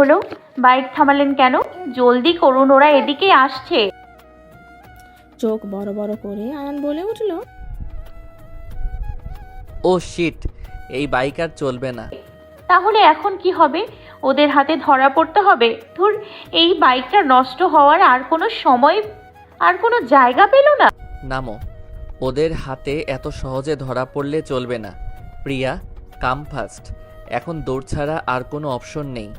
হলো? বাইক থামালেন কেন? জলদি করুন ওরা এদিকেই আসছে। চোখ বড় বড় করে আয়ান বলে উঠল। ও শিট এই বাইক আর চলবে না। তাহলে এখন কি হবে? ওদের হাতে ধরা পড়তে হবে? ধুর এই বাইকটা নষ্ট হওয়ার আর কোনো সময় আর কোনো জায়গা পেল না। নামো ওদের হাতে এত সহজে ধরা পড়লে চলবে না। প্রিয়া কাম ফাস্ট এখন দৌড় ছাড়া আর কোনো অপশন নেই।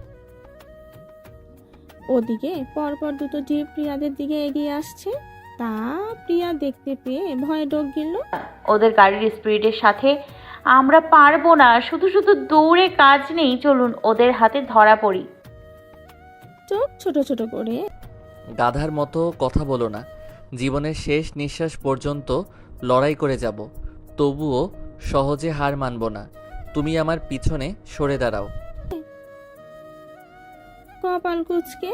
ওদিকে পরপর দুটো জিপ প্রিয়াদের দিকে এগিয়ে আসছে। তা প্রিয়া দেখতে পেয়ে ভয়ে ডোক গিলল। ওদের গাড়ির স্পিডের সাথে আমরা পারব না শুধু শুধু দৌড়ে কাজ নেই চলুন ওদের হাতে ধরা পড়ি। চোখ ছোট ছোট করে। গাধার মতো কথা বলো না জীবনের শেষ নিঃশ্বাস পর্যন্ত লড়াই করে যাব তবুও সহজে হার মানব না। তুমি আমার পিছনে সরে দাঁড়াও। কপাল কুচকে।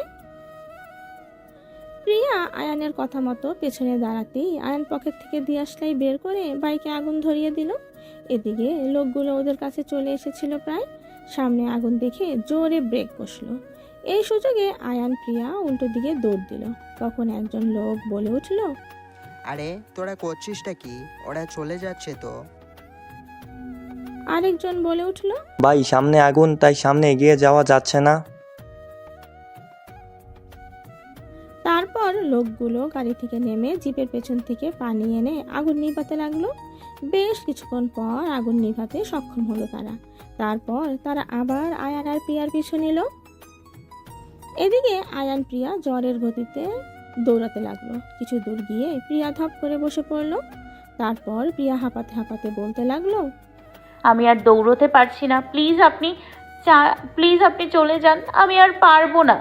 প্রিয়া আয়ানের কথা মতো পেছনে দাঁড়াতেই আয়ান পকেট থেকে দিয়াশলাই বের করে বাইকে আগুন ধরিয়ে দিল। এদিকে লোকগুলো ওদের কাছে চলে এসেছিল প্রায়। সামনে আগুন দেখে জোরে ব্রেক বসল। এই সুযোগে আয়ান প্রিয়া উল্টো দিকে দৌড় দিল। তখন একজন লোক বলে উঠল আরে তোরা করছিসটা কি? ওরা চলে যাচ্ছে তো। আরেকজন বলে উঠল ভাই সামনে আগুন তাই সামনে এগিয়ে যাওয়া যাচ্ছে না। তারপর লোকগুলো গাড়ি থেকে নেমে জিপের পেছন থেকে পানি এনে আগুন নিভাতে লাগল। বেশ কিছুক্ষণ পর আগুন নিভাতে সক্ষম হলো তারা। তারপর তারা আবার আয়ান আর প্রিয়ার পিছু নিল। এদিকে আয়ান প্রিয়া জ্বরের গতিতে দৌড়াতে লাগল। কিছু দূর গিয়ে প্রিয়া ধপ করে বসে পড়ল। তারপর প্রিয়া হাঁপাতে হাঁপাতে বলতে লাগল আমি আর দৌড়তে পারছি না। প্লিজ আপনি চা প্লিজ আপনি চলে যান। আমি আর পারব না।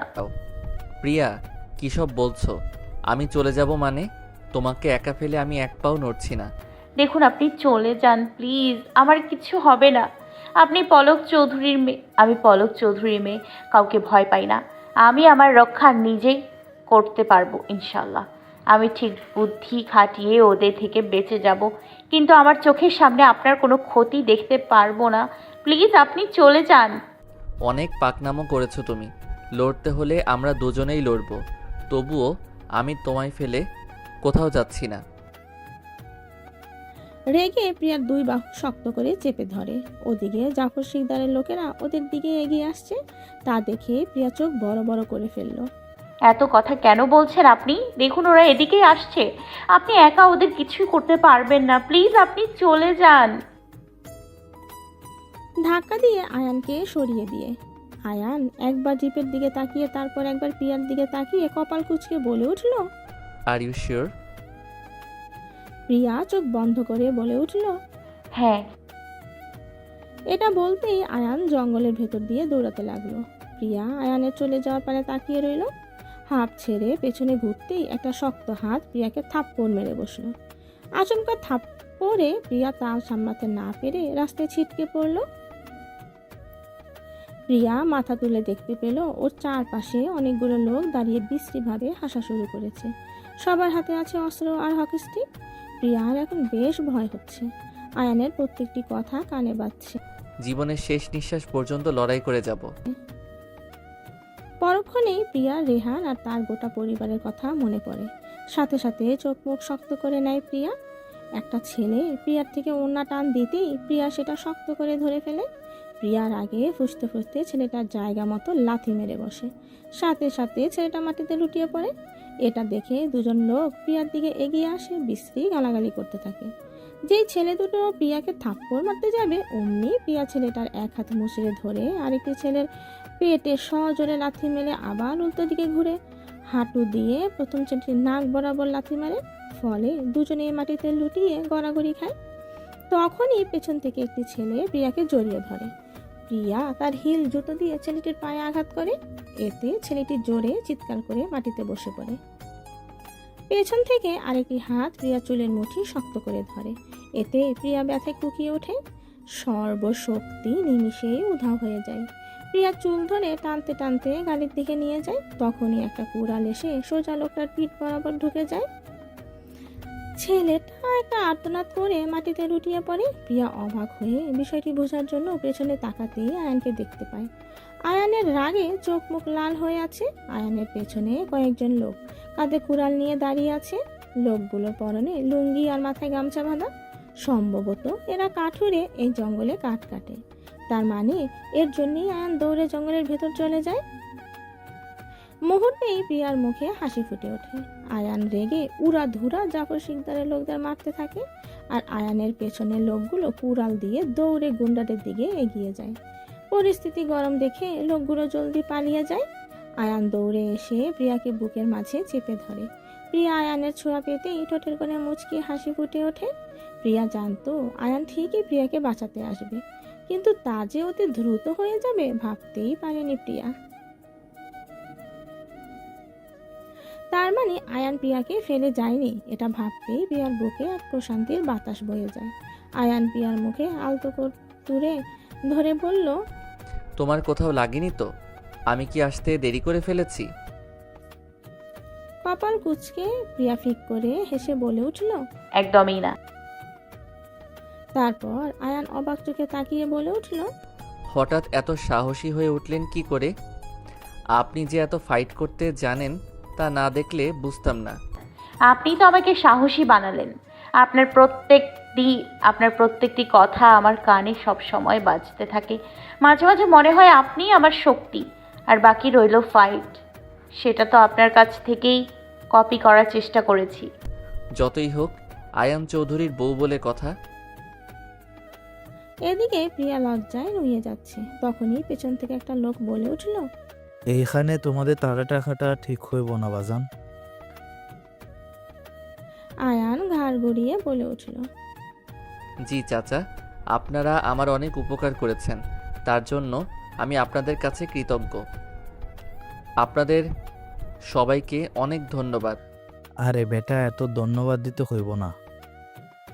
প্রিয়া কী সব বলছো? আমি চলে যাব মানে? তোমাকে একা ফেলে আমি এক পাও নড়ছি না। দেখুন আপনি চলে যান প্লিজ। আমার কিছু হবে না। আপনি পলক চৌধুরীর মেয়ে আমি পলক চৌধুরীর মেয়ে কাউকে ভয় পাই না। আমি আমার রক্ষা নিজেই করতে পারব ইনশাল্লাহ আমি ঠিক বুদ্ধি খাটিয়ে ওদের থেকে বেঁচে যাব। কিন্তু আমার চোখের সামনে আপনার কোনো ক্ষতি দেখতে পারব না। প্লিজ আপনি চলে যান। অনেক পাকনামো করেছ তুমি। লড়তে হলে আমরা দুজনেই লড়ব। তবুও আমি তোমায় ফেলে কোথাও যাচ্ছি না। রেগে প্রিয়ার দুই বাহু শক্ত করে চেপে ধরে। ওদিকে জাফর শিকদারের লোকেরা ওদের দিকে এগিয়ে আসছে তা দেখে প্রিয়া চোখ বড় বড় করে ফেলল। এত কথা কেন বলছেন আপনি? দেখুন ওরা এদিকেই আসছে। আপনি একা ওদের কিছুই করতে পারবেন না। প্লিজ আপনি চলে যান। ধাক্কা দিয়ে আয়ানকে সরিয়ে দিয়ে আয়ান একবার জিপের দিকে তাকিয়ে তারপর একবার প্রিয়ার দিকে তাকিয়ে কপাল কুচকে বলে উঠল আর ইউ শিওর প্রিয়া চোখ বন্ধ করে বলে উঠল হ্যাঁ। এটা বলতেই আয়ান জঙ্গলের ভেতর দিয়ে দৌড়াতে লাগল। প্রিয়া আয়ানের চলে যাওয়ার পারে তাকিয়ে রইল। হাঁপ ছেড়ে পেছনে ঘুরতেই একটা শক্ত হাত প্রিয়াকে থাপ্পড় মেরে বসল। আচমকা থাপ্পড়ে প্রিয়া তাল সামলাতে না পেরে রাস্তায় ছিটকে পড়ল। প্রিয়া মাথা তুলে দেখতে পেল ওর চারপাশে অনেকগুলো লোক দাঁড়িয়ে বিশ্রীভাবে হাসা শুরু করেছে। সবার হাতে আছে অস্ত্র আর হকি স্টিক। প্রিয়ার এখন বেশ ভয় হচ্ছে। আয়ানের প্রত্যেকটি কথা কানে বাজছে। জীবনের শেষ নিঃশ্বাস পর্যন্ত লড়াই করে যাব। পরক্ষণেই প্রিয়া রেহান আর তার গোটা পরিবারের কথা মনে পড়ে। সাথে সাথে চোখ মুখ শক্ত করে নেয় প্রিয়া। একটা ছেলে প্রিয়ার থেকে ওড়না টান দিতেই প্রিয়া সেটা শক্ত করে ধরে ফেলে। প্রিয়ার আগে ফুসতে ফুসতে ছেলেটার জায়গা মতো লাথি মেরে বসে। সাথে সাথে ছেলেটা মাটিতে লুটিয়ে পড়ে। এটা দেখে দুজন লোক প্রিয়ার দিকে এগিয়ে আসে, বিশ্রী গালাগালি করতে থাকে। যেই ছেলে দুটো প্রিয়াকে থাপ্পড় মারতে যাবে, অমনি প্রিয়া ছেলেটার এক হাত মুচড়ে ধরে আরেকটি ছেলের পেটে সজোরে লাথি মেরে আবার উল্টো দিকে ঘুরে। হাঁটু দিয়ে প্রথম ছেলেটির নাক বরাবর লাথি মারে, ফলে দুজনে মাটিতে লুটিয়ে গড়াগড়ি খায়। তখনই পেছন থেকে একটি ছেলে প্রিয়াকে জড়িয়ে ধরে। প্রিয়া তার হিল জুতো দিয়ে ছেলেটির পায়ে আঘাত করে। এতে ছেলেটি জোরে চিৎকার করে মাটিতে বসে পড়ে। পেছন থেকে আরেকটি হাত প্রিয়া চুলের মুঠি শক্ত করে ধরে। এতে প্রিয়া ব্যথায় কুকিয়ে ওঠে। সর্বশক্তি নিমিষেই উধাও হয়ে যায়। প্রিয়া চুল ধরে টানতে টানতে গাড়ির দিকে নিয়ে যায়। তখনই একটা কুড়াল এসে সোজা লোকটার পিঠ বরাবর ঢুকে যায়। ছেলেটা একটা আর্তনাদ করে মাটিতে লুটিয়ে পড়ে। প্রিয়া অবাক হয়ে বিষয়টি বোঝার জন্য পেছনে তাকাতেই আয়ানকে দেখতে পায়। আয়ানের রাগে চোখ মুখ লাল হয়ে আছে। আয়ানের পেছনে কয়েকজন লোক। কাঁধে কুড়াল নিয়ে দাঁড়িয়ে আছে। লোকগুলোর পরনে লুঙ্গি আর মাথায় গামছা বাঁধা। সম্ভবত এরা কাঠুরে এই জঙ্গলে কাঠ কাটে। তার মানে এর জন্যই আয়ান দৌড়ে জঙ্গলের ভেতর চলে যায়। মুহূর্তেই প্রিয়ার মুখে হাসি ফুটে ওঠে। আয়ান রেগে উড়া ধুরা জাফর শিকদারের লোকদের মারতে থাকে আর আয়ানের পেছনের লোকগুলো কুড়াল দিয়ে দৌড়ে গুন্ডাদের দিকে এগিয়ে যায়। পরিস্থিতি গরম দেখে লোকগুলো জলদি পালিয়ে যায়। আয়ান দৌড়ে এসে প্রিয়াকে বুকের মাঝে চেপে ধরে। প্রিয়া আয়ানের ছোঁয়া পেতেই ঠোঁটের কোণে মুচকি হাসি ফুটে ওঠে। প্রিয়া জানতো আয়ান ঠিকই প্রিয়াকে বাঁচাতে আসবে, কিন্তু তা যে অতি দ্রুত হয়ে যাবে ভাবতেই পারেনি প্রিয়া। তার মানে আয়ান প্রিয়াকে ফেলে যায়নি। এটা ভাবতেই প্রিয়ার বুকে এক প্রশান্তির বাতাস বয়ে যায়। আয়ান প্রিয়ার মুখে আলতো কর তুরে ধরে বলল তোমার কোথাও লাগেনি তো? আমি কি আসতে দেরি করে ফেলেছি? কপাল কুচকে প্রিয়া ফিক করে হেসে বলে উঠল একদমই না। তারপর আয়ান অবাক চোখে তাকিয়ে বলে উঠল হঠাৎ এত সাহসী হয়ে উঠলেন কি করে? আপনি যে এত ফাইট করতে জানেন তা না দেখলে বুঝতাম না। আপনি তো আমাকে সাহসী বানালেন। আপনার প্রত্যেকটি আপনার প্রত্যেকটি কথা আমার কানে সব সময় বাজতে থাকে। মাঝে মাঝে মনে হয় আপনি আমার শক্তি আর বাকি রইল ফাইট সেটা তো আপনার কাছ থেকেই কপি করার চেষ্টা করেছি। যতই হোক আয়ান চৌধুরীর বউ বলে কথা। এদিকে প্রিয়া লজ্জায় নুয়ে যাচ্ছে। তখনই পেছন থেকে একটা লোক বলে উঠল এইখানে তোমাদের তাড়া টাকাটা ঠিক হইব না বাজান। আয়ান ঘাড় গড়িয়ে বলে উঠল। জি চাচা আপনারা আমার অনেক উপকার করেছেন। তার জন্য আমি আপনাদের কাছে কৃতজ্ঞ। আপনাদের সবাইকে অনেক ধন্যবাদ। আরে বেটা এত ধন্যবাদ দিতে হইব না।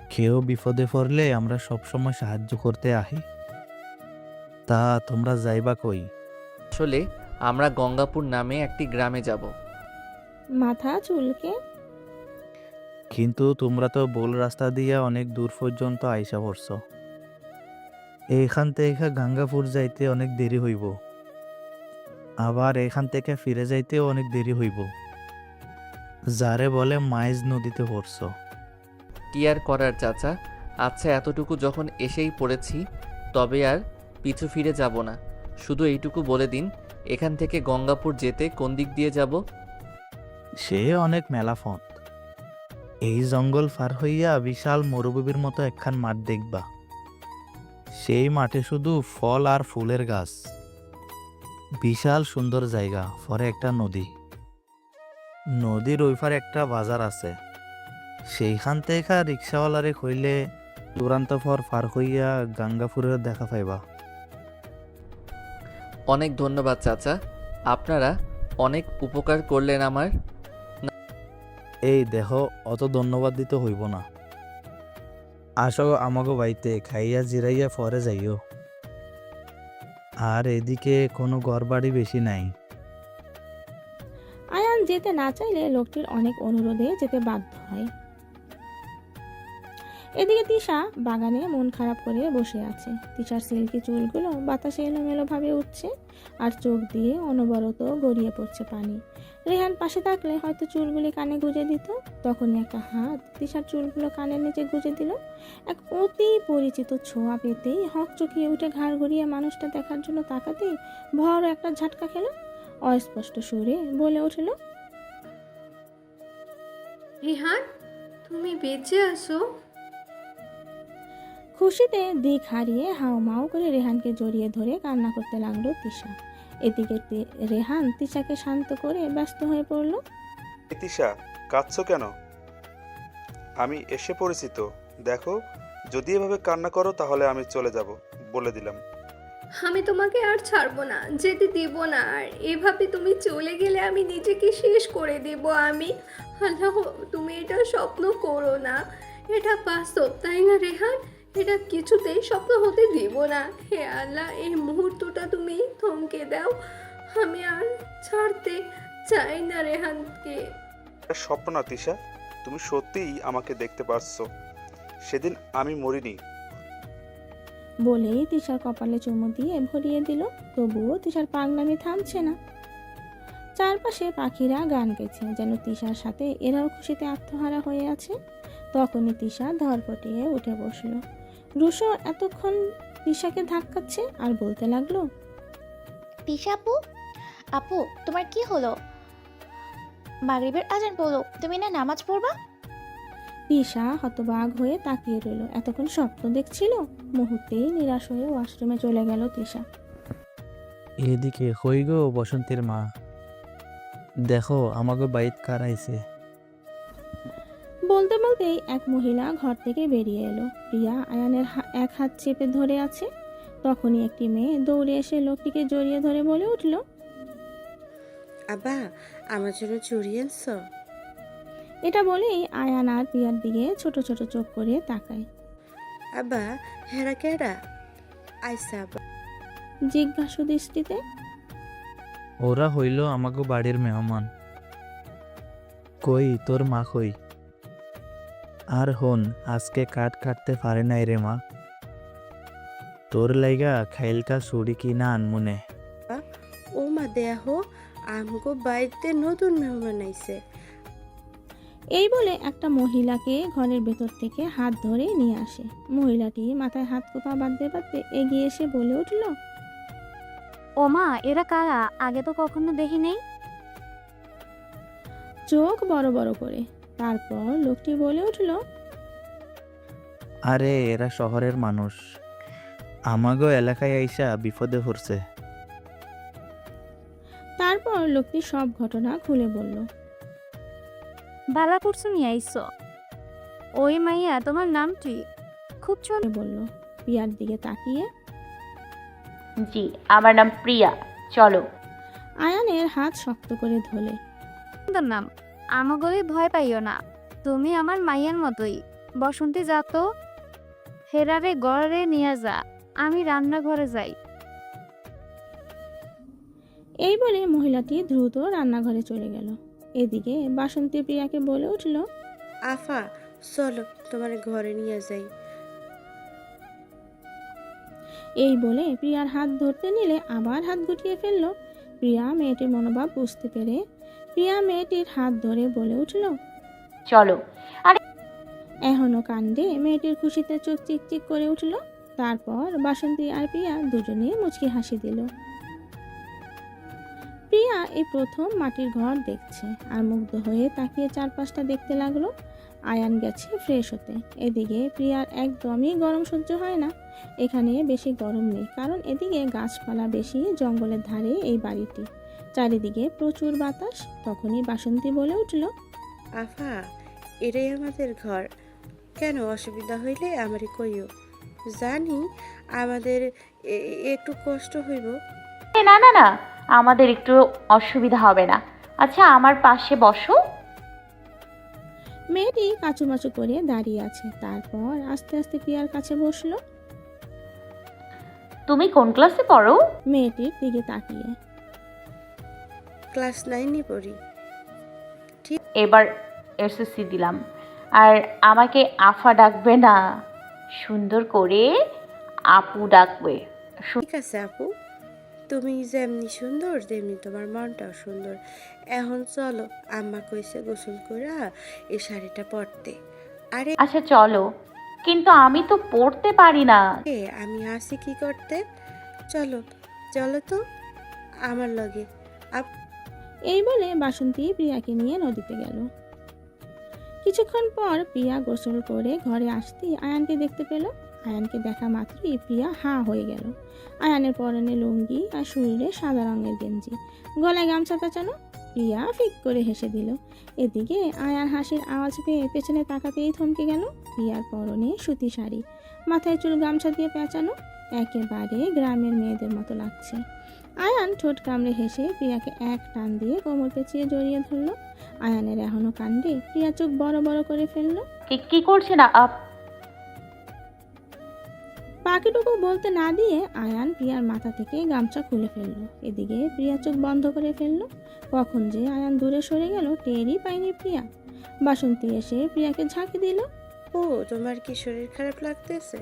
কেউ বিপদে পড়লে আমরা সবসময় সাহায্য করতে আহি। তা তোমরা যাইবা কই? আসলে আমরা গঙ্গাপুর নামে একটি গ্রামে যাব। মাথা চুলকে। কিন্তু তোমরা তো বোল রাস্তা দিয়ে অনেক দূর পর্যন্ত আইসা পড়ছ। এইখান থেকে গাঙ্গাপুর যাইতে অনেক দেরি হইব। আবার এখান থেকে ফিরে যাইতেও অনেক দেরি হইব। যারে বলে মাইজ নদীতে পড়ছ। কি আর করার চাচা? আচ্ছা এতটুকু যখন এসেই পড়েছি তবে আর পিছু ফিরে যাব না। শুধু এইটুকু বলে দিন এখান থেকে গঙ্গাপুর যেতে কোন দিক দিয়ে যাব? সে অনেক মেলা ফত এই জঙ্গল পার হইয়া বিশাল মরুভূমির মতো একখান মাঠ দেখবা। সেই মাঠে শুধু ফল আর ফুলের গাছ। বিশাল সুন্দর জায়গা পরে একটা নদী। নদীর ওই পারে একটা বাজার আছে। সেইখান থেকে রিক্সাওয়ালারে কইলে দুরান্ত পর পার হইয়া গাঙ্গাপুরের দেখা পাইবা। অনেক ধন্যবাদ চাচা। আপনারা অনেক উপকার করলেন আমার। এই দেহ অত ধন্যবাদ দিতে হইব না। আসো আমাকে বাড়িতে খাইয়া জিরাইয়া পরে যাইও। আর এদিকে কোনো ঘরবাড়ি বেশি নাই। আয়ান যেতে না চাইলে লোকটির অনেক অনুরোধে যেতে বাধ্য হয়। এদিকে তিশা বাগানে মন খারাপ করে বসে আছে। তিশার সিল্কি চুলগুলো বাতাসে এলোমেলো ভাবে উঠছে আর চোখ দিয়ে অনবরত গড়িয়ে পড়ছে পানি। রেহান পাশে থাকলে হয়তো চুলগুলি কানে গুজে দিত। তখনই একটা হাত তিশার চুলগুলো কানের নিচে গুজে দিল। এক অতি পরিচিত ছোঁয়া পেতেই হক চকিয়ে উঠে ঘাড় ঘুরিয়ে মানুষটা দেখার জন্য তাকাতেই ভর একটা ঝাটকা খেলো। অস্পষ্ট সুরে বলে উঠল, রেহান, তুমি বেঁচে আসো খুশিতে দিক হারিয়ে হাও মাও করে রেহানকে জড়িয়ে ধরে কান্না করতে লাগল তিশা। এদিকে রেহান তিশাকে শান্ত করে ব্যস্ত হয়ে পড়ল। তিশা কাঁদছো কেন? আমি এসে পড়েছি তো। দেখো যদি এভাবে কান্না করো তাহলে আমি চলে যাব বলে দিলাম। আমি তোমাকে আর ছাড়বো না যেতে দিব না আর এভাবে তুমি চলে গেলে আমি নিজেকে শেষ করে দেব। আমি আল্লাহ তুমি এটা স্বপ্ন করো না। এটা বাস্তব তাই না রেহান? এটা কিছুতেই স্বপ্ন হতে দিব না। হে আল্লাহ এই মুহূর্তটা তুমি থমকে দাও। আমি আর ছাড়তে চাই না রেহানকে। এটা স্বপ্ন না তিশা। তুমি সত্যিই আমাকে দেখতে পারছ। সেদিন আমি মরিনি। বলেই তিশার কপালে চুমু দিয়ে ভরিয়ে দিল। তবুও তিশার পাগলামি থামছে না। চারপাশে পাখিরা গান গেছে যেন তিশার সাথে এরাও খুশিতে আত্মহারা হয়ে আছে। তখনই তিশা ধরপটিয়ে উঠে বসল। রুশো এতক্ষণ তিশাকে ধাক্কাচ্ছে আর বলতে লাগল তিশা আপু? আপু তোমার কি হলো? মাগরিবের আজান পড়ল তুমি না নামাজ পড়বা? তিশা হতবাগ হয়ে তাকিয়ে রইল। এতক্ষণ স্বপ্ন দেখছিল মুহূর্তেই নিরাশ হয়ে ওয়াশরুমে চলে গেল তিশা। এদিকে হই গো বসন্তের মা। দেখো আমাকে বাইত কার আইছে? বলতে বলতেই এক মহিলা ঘর থেকে বেরিয়ে এলো। প্রিয়া আয়ানের হা- এক হাত চেপে ধরে আছে। তখনই একটি মেয়ে দৌড়ে এসে লোকটিকে জড়িয়ে ধরে বলে উঠল আব্বা আমার জন্য আনছ এটা বলেই আয়ান আর প্রিয়ার দিকে ছোট ছোট চোখ করে তাকায়। আব্বা হেরা কেডা? আইসা জিজ্ঞাসু দৃষ্টিতে ওরা হইল আমাকে বাড়ির মেহমান। কই তোর মা কই? আর হন আজকে কাঠ কাটতে পারে নাই রে মা। তোর লাইগা খাইলকা সুড়ি কিনা আনমুনে ও মা দেহ আমগো বাড়িতে নতুন মেহমান আইছে। এই বলে একটা মহিলাকে ঘরের ভেতর থেকে হাত ধরে নিয়ে আসে। মহিলাটি মাথায় হাত কোপা বাঁধতে বাঁধতে এগিয়ে এসে বলে উঠল ও মা এরা কারা? আগে তো কখনো দেখি নেই। চোখ বড় বড় করে। তারপর লোকটি বলে উঠল আরে এরা শহরের মানুষ। আমাগো এলাকায় আইসা বিপদে পড়ছে। তারপর লোকটি সব ঘটনা খুলে বলল বালা করছ নিয়ে আইস। ওই মাইয়া তোমার নাম কি খুব চলে বলল পিয়ার দিকে তাকিয়ে জি আমার নাম প্রিয়া চলো। আয়ানের হাত শক্ত করে ধরে সুন্দর নাম আমাগরে ভয় পাইও না। তুমি আমার মাইয়ার মতোই। বসন্তে যা তো। হেরারে গড়ে নিয়ে যা। আমি রান্নাঘরে যাই। এই বলে মহিলাটি দ্রুত রান্নাঘরে চলে গেল। এদিকে বাসন্তী প্রিয়াকে বলে উঠল আফা চলো তোমার ঘরে নিয়ে যাই। এই বলে প্রিয়ার হাত ধরতে নিলে আবার হাত গুটিয়ে ফেলল। প্রিয়া মেয়েটির মনোভাব বুঝতে পেরে প্রিয়া মেয়েটির হাত ধরে বলে উঠল চলো। এখনও কাণ্ডে মেয়েটির খুশিতে চোখ চিকচিক করে উঠল। তারপর বাসন্তী আর প্রিয়া দুজনেই মুচকি হাসি দিল। প্রিয়া এই প্রথম মাটির ঘর দেখছে আর মুগ্ধ হয়ে তাকিয়ে চারপাশটা দেখতে লাগল। আয়ান গেছে ফ্রেশ হতে। এদিকে প্রিয়ার একদমই গরম সহ্য হয় না। এখানে বেশি গরম নেই কারণ এদিকে গাছপালা বেশি জঙ্গলের ধারে এই বাড়িটি। চারিদিকে প্রচুর বাতাস তখনই বাসন্তী বলে উঠল আফা এটাই আমাদের ঘর। কেন অসুবিধা হইলে আমারই কইও? জানি আমাদের এ- একটু কষ্ট হইব। এ, না না না আমাদের একটু অসুবিধা হবে না। আচ্ছা আমার পাশে বসো। মেয়েটি কাচুমাচু করে দাঁড়িয়ে আছে। তারপর আস্তে আস্তে প্রিয়ার কাছে বসল তুমি কোন ক্লাসে পড়ো? মেয়েটির দিকে তাকিয়ে। ক্লাস নাইনে পড়ি। ঠিক এবার এসএসসি দিলাম। আর আমাকে আফা ডাকবে না সুন্দর করে আপু ডাকবে। ঠিক আছে আপু তুমি যেমনি সুন্দর তেমনি তোমার মনটাও সুন্দর। এখন চলো আম্মা কইছে গোসল করা এই শাড়িটা পরতে। আরে আচ্ছা চলো কিন্তু আমি তো পড়তে পারি না। এ, আমি আসি কি করতে? চলো চলো তো আমার লগে। এই বলে বাসন্তী প্রিয়াকে নিয়ে নদীতে গেল। কিছুক্ষণ পর প্রিয়া গোসল করে ঘরে আসতেই আয়ানকে দেখতে পেল। আয়ানকে দেখা মাত্রই প্রিয়া হা হয়ে গেল। আয়ানের পরনে লুঙ্গি আর শরীরে সাদা রঙের গেঞ্জি। গলায় গামছা পেঁচানো প্রিয়া ফিক করে হেসে দিল। এদিকে আয়ান হাসির আওয়াজ পেয়ে পেছনে তাকাতেই থমকে গেল প্রিয়ার পরনে সুতি শাড়ি। মাথায় চুল গামছা দিয়ে পেঁচানো একেবারে গ্রামের মেয়েদের মতো লাগছে। আয়ান ঠোঁট কামড়ে হেসে প্রিয়াকে এক টান দিয়ে কোমর পেঁচিয়ে জড়িয়ে ধরলো। আয়ানের এখনও কাণ্ডে প্রিয়া চোখ বড় বড় করে ফেলল। কি কি করছে না আপ? বাকিটুকু বলতে না দিয়ে আয়ান প্রিয়ার মাথা থেকে গামছা খুলে ফেলল। এদিকে প্রিয়া চোখ বন্ধ করে ফেলল। কখন যে আয়ান দূরে সরে গেল টেরই পায়নি প্রিয়া। বাসন্তী এসে প্রিয়াকে ঝাঁকি দিল। ও তোমার কি শরীর খারাপ লাগতেছে?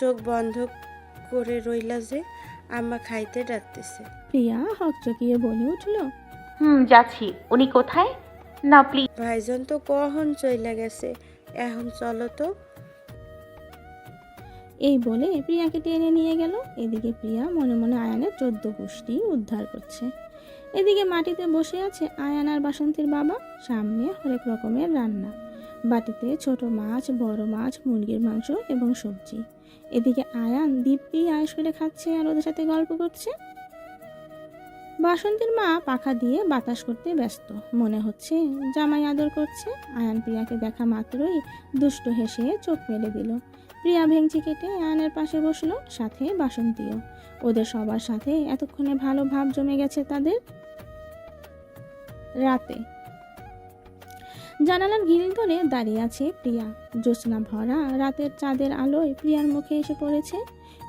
চোখ বন্ধ করে রইলা যে। আম্মা খাইতে ডাকতেছে। প্রিয়া হকচকিয়ে বলে উঠল হুম যাচ্ছি। উনি কোথায়? না প্লিজ ভাইজন তো কখন চইলা গেছে? এখন চলো তো। এই বলে প্রিয়াকে টেনে নিয়ে গেল। এদিকে প্রিয়া মনে মনে আয়ানের চোদ্দ গোষ্ঠী উদ্ধার করছে। এদিকে মাটিতে বসে আছে আয়ান আর বাসন্তীর বাবা। সামনে হরেক রকমের রান্না। বাটিতে ছোট মাছ, বড় মাছ, মুরগির মাংস এবং সবজি। এদিকে আয়ান দিব্যি আয়েস করে খাচ্ছে আর ওদের সাথে গল্প করছে। বাসন্তীর মা পাখা দিয়ে বাতাস করতে ব্যস্ত। মনে হচ্ছে জামাই আদর করছে। আয়ান প্রিয়াকে দেখা মাত্রই দুষ্ট হেসে চোখ মেলে দিল। প্রিয়া ভেঙচি কেটে আয়ানের পাশে বসল, সাথে বাসন্তীও। ওদের সবার সাথে এতক্ষণে ভালো ভাব জমে গেছে তাদের। রাতে জানালার গিল ধরে দাঁড়িয়ে আছে প্রিয়া। জ্যোৎস্না ভরা রাতের চাঁদের আলোয় প্রিয়ার মুখে এসে পড়েছে।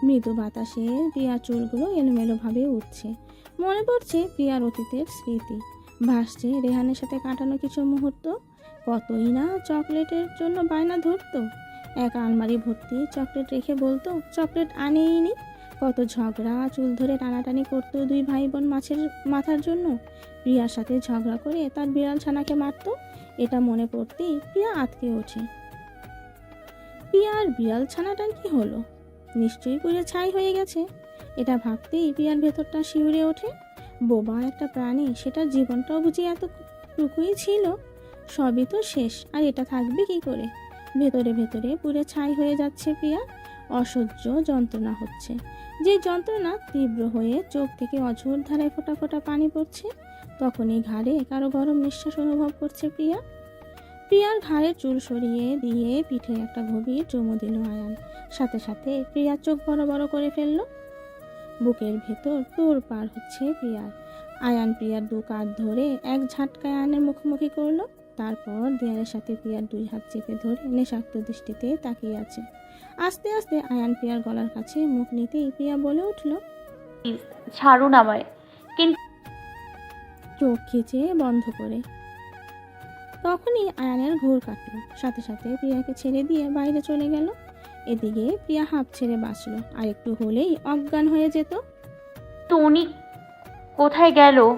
মৃদু বাতাসে প্রিয়ার চুলগুলো এলোমেলোভাবে উঠছে। মনে পড়ছে প্রিয়ার অতীতের স্মৃতি। ভাসছে রেহানের সাথে কাটানো কিছু মুহূর্ত। কতই না চকলেটের জন্য বায়না ধরতো। এক আলমারি ভর্তি চকলেট রেখে বলতো, চকলেট আনেইনি কত ঝগড়া, চুল ধরে টানাটানি করতো দুই ভাই বোন মাছের, মাথার জন্য। প্রিয়ার সাথে ঝগড়া করে তার বিড়াল ছানাকে মারতো। এটা মনে পড়তেই প্রিয়া আটকে ওঠে। প্রিয়ার বিড়াল ছানাটার কি হলো? নিশ্চয়ই পুড়ে ছাই হয়ে গেছে। এটা ভাবতেই প্রিয়ার ভেতরটা শিউরে ওঠে। বোবা একটা প্রাণী, সেটার জীবনটাও বুঝি এতটুকুই ছিল? সবই তো শেষ, আর এটা থাকবে কি করে? ভেতরে ভেতরে পুরে ছাই হয়ে যাচ্ছে প্রিয়া। অসহ্য যন্ত্রণা হচ্ছে। যে যন্ত্রণা তীব্র হয়ে চোখ থেকে অঝোর ধারায় ফোঁটা ফোঁটা পানি পড়ছে। তখনই ঘাড়ে কারও গরম নিঃশ্বাস অনুভব করছে প্রিয়া। প্রিয়ার ঘাড়ে চুল সরিয়ে দিয়ে পিঠে একটা গভীর চুমু দিল আয়ান। সাথে সাথে প্রিয়ার চোখ বড় বড় করে ফেলল। বুকের ভেতর তোর পার হচ্ছে প্রিয়ার আয়ান প্রিয়ার দু কাঁধ ধরে এক ঝাটকায় আয়ানের মুখোমুখি করল। তারপর দেয়ালের সাথে প্রিয়ার দুই হাত চেপে ধরে নেশাক্ত দৃষ্টিতে তাকিয়ে আছে। আস্তে আস্তে আয়ান প্রিয়ার গলার কাছে মুখ নিতেই প্রিয়া বলে উঠল, ছাড়ুন আমায়। চোখ খিচে বন্ধ করে। তখনই আয়ানের ঘোর কাটল। সাথে সাথে প্রিয়াকে ছেড়ে দিয়ে বাইরে চলে গেল। এদিকে প্রিয়া হাঁপ ছেড়ে বাঁচলো। আর একটু হলেই অজ্ঞান হয়ে যেত। তো উনি কোথায় গেল?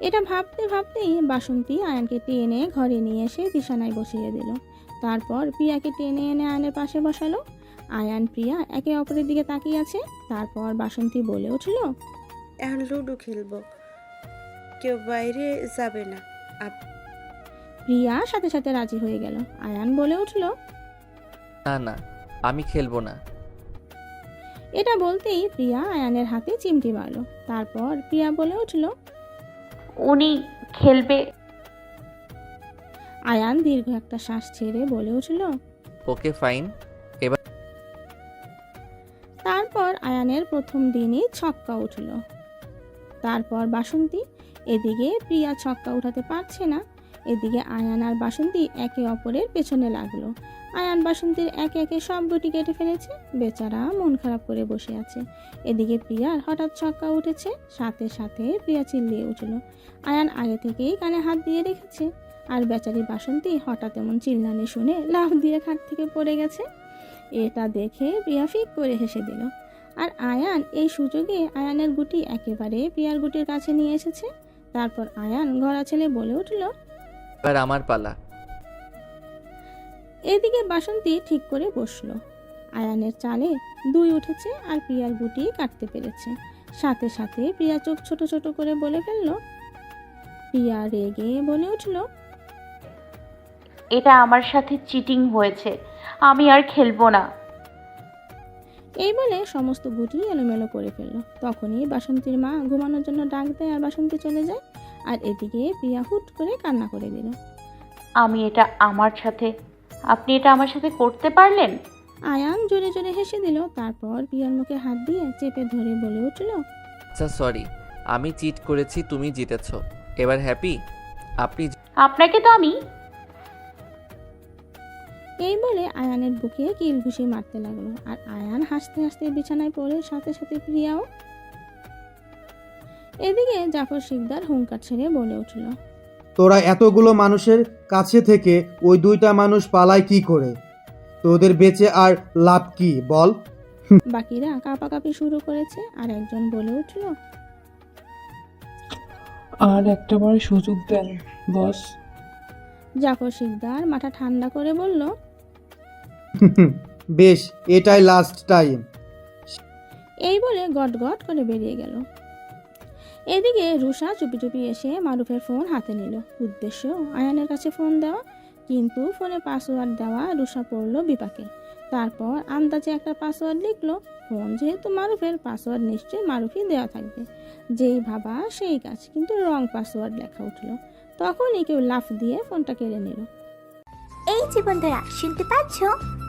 এটা ভাবতে ভাবতেই বাসন্তী আয়ানকে টেনে ঘরে নিয়ে এসে বিছানায় বসিয়ে দিল। তারপর প্রিয়াকে টেনে এনে আয়নের পাশে বসালো। আয়ান প্রিয়া একে অপরের দিকে তাকিয়ে আছে। তারপর বাসন্তী বলে উঠল এখন লুডো খেলব। কেউ বাইরে যাবে না। প্রিয়া সাথে সাথে রাজি হয়ে গেল। আয়ান বলে উঠল না না আমি খেলব না। এটা বলতেই প্রিয়া আয়ানের হাতে চিমটি মারলো। তারপর প্রিয়া বলে উঠল উনি খেলবে। আয়ান দীর্ঘ একটা শ্বাস ছেড়ে বলে উঠল ওকে ফাইন। এবার তারপর আয়ানের প্রথম দিনই ছক্কা উঠল। তারপর বাসন্তী এদিকে প্রিয়া ছক্কা উঠাতে পারছে না। এদিকে আয়ান আর বাসন্তী একে অপরের পেছনে লাগল। আয়ান বাসন্তীর একে একে সব গুটি কেটে ফেলেছে। বেচারা মন খারাপ করে বসে আছে। এদিকে প্রিয়ার হঠাৎ ছক্কা উঠেছে, সাথে সাথে প্রিয়া চিল্লিয়ে উঠল। আয়ান আগে থেকেই কানে হাত দিয়ে রেখেছে। আর বেচারি বাসন্তী হঠাৎ এমন চিল্লানি শুনে লাফ দিয়ে খাট থেকে পড়ে গেছে। এটা দেখে প্রিয়া ফিক করে হেসে দিল। আর আয়ান এই সুযোগে আয়ানের গুটি একেবারে প্রিয়ার গুটির কাছে নিয়ে এসেছে। তারপর আয়ান গড়া ছেলে বলে উঠল এবার আমার পালা। এদিকে বাসন্তী ঠিক করে বসল। আয়ানের চালে দুই উঠেছে আর প্রিয়ার গুটি কাটতে পেরেছে। সাথে সাথে প্রিয়া চোখ ছোট ছোট করে বলে ফেলল প্রিয়া রেগে বলে উঠল এটা আমার সাথে চিটিং হয়েছে। আমি আর খেলব না। এই বলে সমস্ত গুটি এলোমেলো করে ফেলল। তখনই বাসন্তীর মা ঘুমানোর জন্য ডাক দেয় আর বাসন্তী চলে যায়। আর এদিকে প্রিয়া হুট করে কান্না করে দিল। আমি এটা আমার সাথে আপনি এটা আমার সাথে করতে পারলেন? আয়ান জোরে জোরে হেসে দিল। তারপর প্রিয়ার মুখে হাত দিয়ে চেপে ধরে বলে উঠল আচ্ছা সরি আমি চিট করেছি তুমি জিতেছ। এবার হ্যাপি আপনি আপনাকে তো আমি এই বলে আয়ানের বুকে কিল ঘুষি মারতে লাগল আর আয়ান হাসতে হাসতে বিছানায় পড়ে সাথে সাথে প্রিয়াও। এদিকে জাফর শিকদার হুঙ্কার ছেড়ে বলে উঠল তোরা এতগুলো মানুষের কাছে থেকে ওই দুইটা মানুষ পালায় কি করে? তোদের বেঁচে আর লাভ কি বল? বাকিরা কাঁপাকাঁপি শুরু করেছে আর একজন বলে উঠল আর একটা বার সুযোগ দেন বস। জাফর শিকদার মাথা ঠান্ডা করে বলল বেশ এটাই লাস্ট টাইম এই বলে গট গট করে বেরিয়ে গেল। এদিকে রুষা চুপি চুপি এসে মারুফের ফোন হাতে নিল। উদ্দেশ্য আয়ানের কাছে ফোন দেওয়া কিন্তু ফোনে পাসওয়ার্ড দেওয়া রুষা পড়ল বিপাকে। তারপর আন্দাজে একটা পাসওয়ার্ড লিখলো ফোন যেহেতু মারুফের পাসওয়ার্ড নিশ্চয়ই মারুফই দেওয়া থাকবে। যেই ভাবা সেই কাজ কিন্তু রং পাসওয়ার্ড লেখা উঠল। তখনই কেউ লাফ দিয়ে ফোনটা কেড়ে নিল। এই যে বন্ধুরা শুনতে পাচ্ছ?